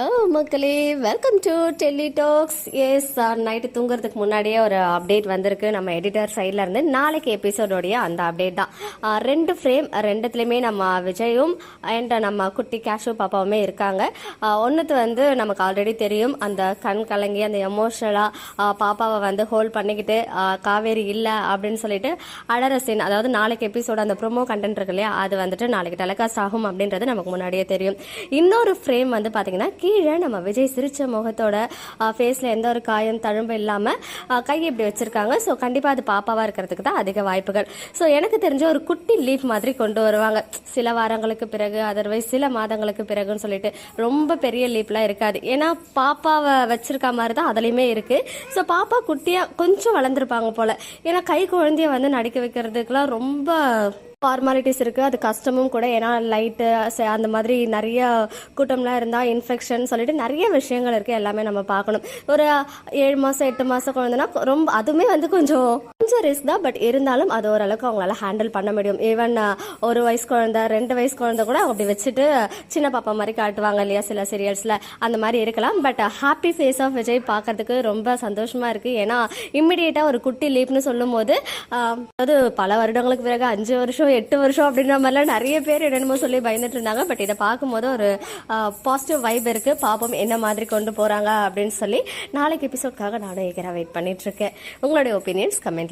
ஓ மக்களே welcome to Delhi talks எஸ் night தூங்குறதுக்கு முன்னாடியே ஒரு அப்டேட் வந்திருக்கு. நம்ம எடிட்டர் சைடில் இருந்து நாளைக்கு எபிசோடோடைய அந்த அப்டேட் தான். ரெண்டு ஃப்ரேம் ரெண்டுத்துலேயுமே நம்ம விஜயும் அண்ட் நம்ம குட்டி கேஷு பாப்பாவுமே இருக்காங்க. ஒன்றுத்து வந்து நமக்கு ஆல்ரெடி தெரியும். அந்த கண் கலங்கி அந்த எமோஷ்னலாக பாப்பாவை வந்து ஹோல்ட் பண்ணிக்கிட்டு காவேரி இல்லை அப்படின்னு சொல்லிட்டு அழற சீன். அதாவது நாளைக்கு எபிசோடு அந்த ப்ரொமோ கண்டென்ட் இருக்கு இல்லையா அது வந்துட்டு நாளைக்கு டெலிகாஸ்ட் ஆகும் அப்படின்றது நமக்கு முன்னாடியே தெரியும். இன்னொரு ஃப்ரேம் வந்து பார்த்தீங்கன்னா கீழே நம்ம விஜய் சிரிச்ச முகத்தோட ஃபேஸில் எந்த ஒரு காயம் தழும்பு இல்லாமல் கையை இப்படி வச்சுருக்காங்க. ஸோ கண்டிப்பாக அது பாப்பாவாக இருக்கிறதுக்கு தான் அதிக வாய்ப்புகள். ஸோ எனக்கு தெரிஞ்ச ஒரு குட்டி லீஃப் மாதிரி கொண்டு வருவாங்க. சில வாரங்களுக்கு பிறகு அதர்வைஸ் சில மாதங்களுக்கு பிறகுன்னு சொல்லிட்டு ரொம்ப பெரிய லீப்லாம் இருக்காது. ஏன்னா பாப்பாவை வச்சிருக்க மாதிரி தான் அதுலேயுமே இருக்குது ஸோ பாப்பா குட்டியாக கொஞ்சம் வளர்ந்துருப்பாங்க போல். ஏன்னா கை குழந்தைய வந்து நடிக்க வைக்கிறதுக்கெலாம் ரொம்ப ஃபார்மாலிட்டிஸ் இருக்குது அது கஷ்டமும் கூட. ஏன்னா லைட்டு அந்த மாதிரி நிறைய கூட்டம்லாம் இருந்தால் இன்ஃபெக்ஷன் சொல்லிட்டு நிறைய விஷயங்கள் இருக்குது எல்லாமே நம்ம பார்க்கணும். ஒரு ஏழு மாதம் எட்டு மாதம் குழந்தைனா ரொம்ப அதுவுமே வந்து கொஞ்சம் கொஞ்சம் ரிஸ்க் தான் பட் இருந்தாலும் அது ஓரளவுக்கு அவங்களால ஹேண்டில் பண்ண முடியும். ஈவன் ஒரு வயசு குழந்தை ரெண்டு வயசு குழந்தை கூட அவங்க அப்படி வச்சுட்டு சின்ன பாப்பா மாதிரி காட்டுவாங்க இல்லையா சில சீரியல்ஸில் அந்த மாதிரி இருக்கலாம். But happy face of Vijay பார்க்கறதுக்கு ரொம்ப சந்தோஷமாக இருக்குது ஏன்னா இம்மிடியேட்டாக ஒரு குட்டி லீப்னு சொல்லும்போது போது அதாவது பல வருடங்களுக்கு பிறகு அஞ்சு வருஷம் எட்டு வருஷம் அப்படின்ற மாதிரிலாம் நிறைய பேர் என்னென்னமோ சொல்லி பயந்துட்டு இருந்தாங்க. பட் இதை பார்க்கும்போது ஒரு பாசிட்டிவ் வைப் இருக்குது பாப்போம் என்ன மாதிரி கொண்டு போகிறாங்க அப்படின்னு சொல்லி நாளைக்கு எபிசோட்காக நானும் எகரா வெயிட் பண்ணிட்டு இருக்கேன். உங்களுடைய ஒப்பீனியன்ஸ் கமெண்ட்